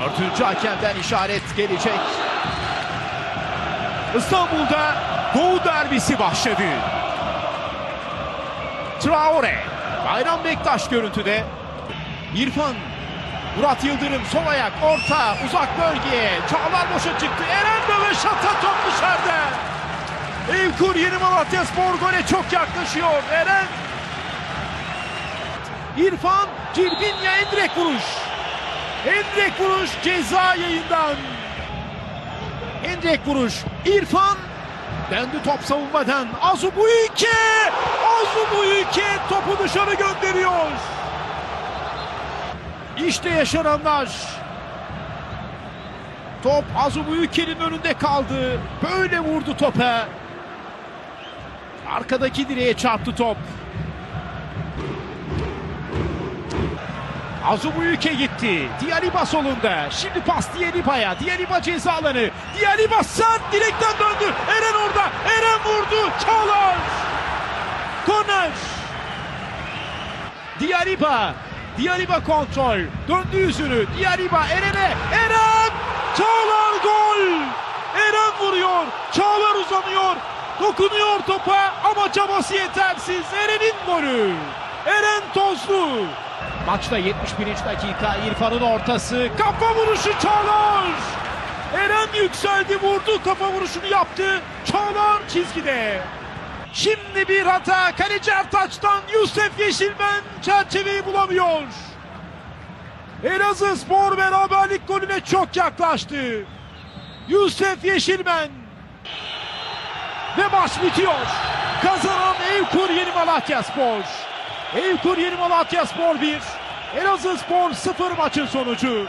Dördüncü hakemden işaret gelecek. İstanbul'da Doğu derbisi başladı. Traore, Bayram Bektaş görüntüde. İrfan, Murat Yıldırım sol ayak, orta, uzak bölgeye. Çağlar boşa çıktı. Eren Döve şata top dışarıda. Evkur Yeni Malatya Spor gole çok yaklaşıyor. Eren. İrfan, Cirbinya Endrek vuruş. Endrek vuruş ceza yayından. Endrek vuruş. İrfan döndü top savunmadan. Azubuike! Azubuike topu dışarı gönderiyor. İşte yaşananlar. Top Azubuike'nin önünde kaldı. Böyle vurdu topa. Arkadaki direğe çarptı top. Azumuyuke gitti. Dialiba solunda. Şimdi pas Dialiba'ya. Dialiba ceza alanı. Dialiba sert direkten döndü. Eren orada. Eren vurdu. Çağlar. Korner. Dialiba. Dialiba kontrol. Döndü yüzünü. Dialiba Eren'e. Eren. Çağlar gol. Eren vuruyor. Çağlar uzanıyor. Dokunuyor topa ama çabası yetersiz. Eren'in golü. Eren Tozlu. Maçta 71. dakika İrfan'ın ortası. Kafa vuruşu Çağlar. Eren yükseldi vurdu kafa vuruşunu yaptı. Çağlar çizgide. Şimdi bir hata. Kaleci Ertaç'tan Yusuf Yeşilmen çerçeveyi bulamıyor. Elazığ Spor beraberlik golüne çok yaklaştı. Yusuf Yeşilmen. Ve maç bitiyor. Kazanan Evkur Yeni Malatya Spor. Evkur Yeni Malatya Spor 1. Elazığ Spor 0 maçın sonucu.